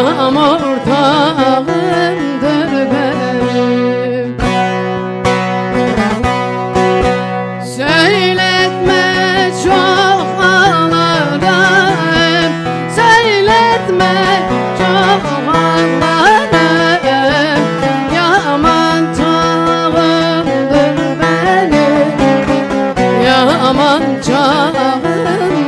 Ortağım ortağımdır benim Söyletme çok ağlarım Söyletme çok ağlarım Yaman çağımdır benim Yaman çağımdır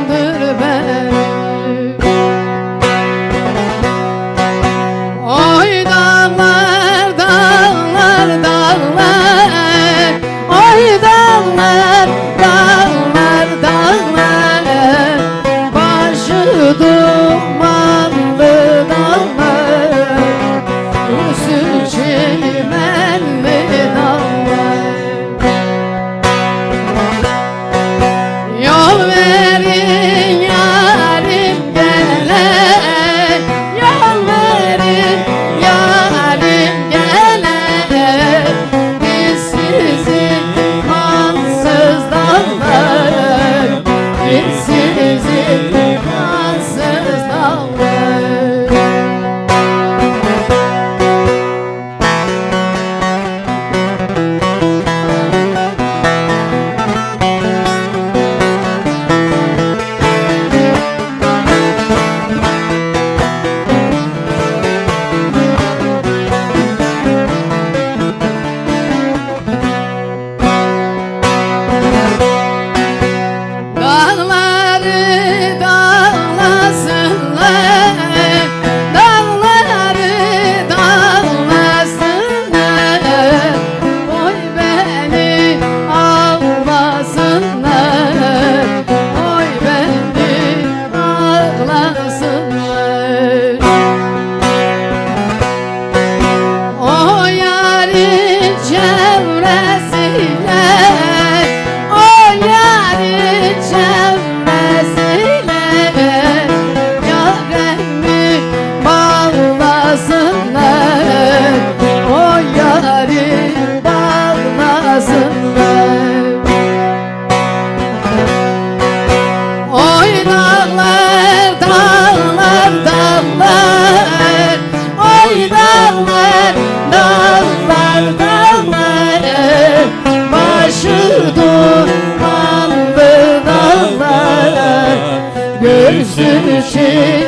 Gözü çiğ